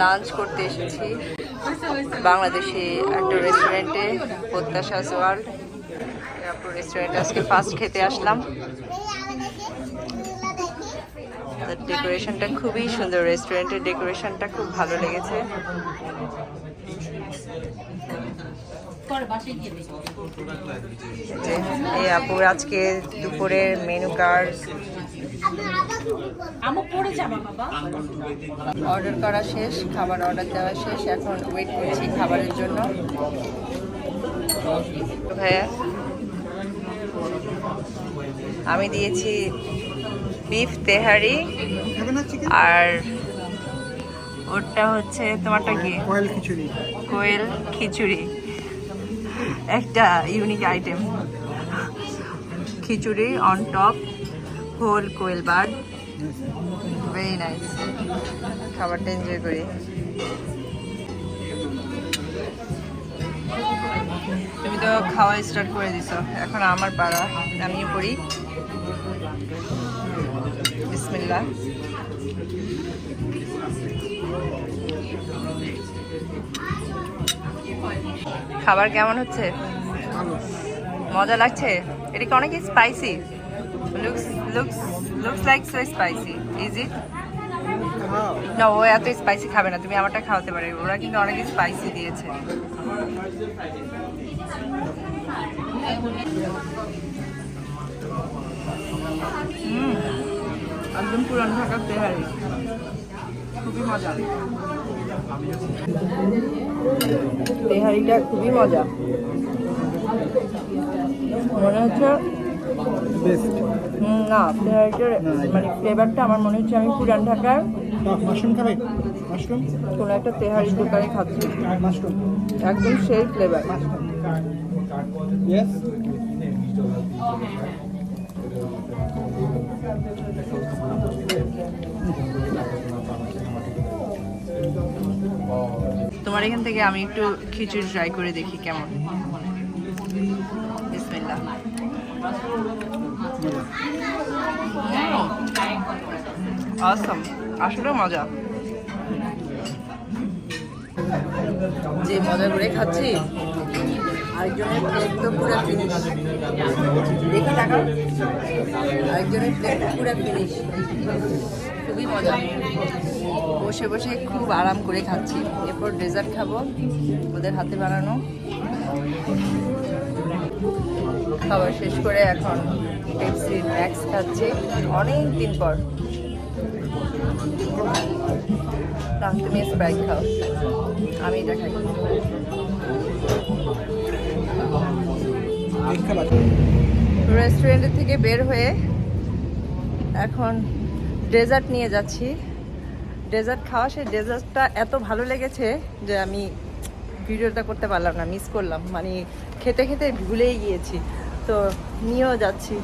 Lunch করতে এসেছি। বাংলাদেশে একটা রেস্টুরেন্টে প্রত্যাশাস ওয়ার্ল্ড এরপর রেস্টুরেন্টে আজকে ফার্স্ট খেতে আসলাম। ডেকোরেশনটা খুবই সুন্দর। রেস্টুরেন্টের ডেকোরেশনটা খুব ভালো লেগেছে। এই আপুর আজকে দুপুরের মেনু কার্ড অর্ডার করা শেষ খাবার অর্ডার দেওয়া শেষ এখন ওয়েট করছি খাবারের জন্য। ভাইয়া? আমি দিয়েছি বিফ তেহারি আর ওটা হচ্ছে তোমারটা কি? কয়েল খিচুড়ি। কোয়েল খিচুড়ি। একটা unique item khichuri on top whole কোয়েল বার ভেরি নাইস খাবারটা এনজয় করি। তুমি তো খাওয়া স্টার্ট করে দিছো। এখন আমার পাড়া, আমিও পড়ি। বিসমিল্লাহ। খাবার কেমন হচ্ছে? মজা লাগছে? এটা কি অনেক spicy looks looks looks like so spicy is it না ও এত স্পাইসি খাবে না। তুমি আমারটা খাওয়াতে পারবে ওরা কিন্তু অনেক স্পাইসি দিয়েছে। হুম, একদম পুরান ঢাকার তেহারি। মজা তেহারিটা খুবই মজা। মনে হচ্ছে না তেহারিটার মানে ফ্লেভারটা আমার মনে হচ্ছে আমি পুরান ঢাকার মাশরুম খাবে? মাশরুম কোনো একটা তেহারি দোকানে খাচ্ছি। মাশরুম একদম সেই ফ্লেভার ইয়েস তোমার এখান থেকে আমি একটু খিচুড়ি ট্রাই করে দেখি কেমন। অসম আসলে মজা। যে মজা করে খাচ্ছি আরেকজনের প্লেট তো পুরো ফিনিশ দেখি টাকা আরেকজনের প্লেট পুরো ফিনিশ খুবই মজা। বসে বসে খুব আরাম করে খাচ্ছি। এরপর ডেজার্ট খাব, ওদের হাতে বানানো। খাবার শেষ করে এখন পেপসি ম্যাক্স খাচ্ছি। অনেক দিন পর তুমি স্প্রাইট খাও। আমি এটা খাই। রেস্টুরেন্টের থেকে বের হয়ে এখন ডেজার্ট নিয়ে যাচ্ছি। ডেজার্ট খাওয়া, সেই ডেজার্টটা এত ভালো লেগেছে যে আমি ভিডিওটা করতে পারলাম না মিস করলাম। মানে খেতে খেতে ভুলেই গিয়েছি। তো নিয়েও যাচ্ছি।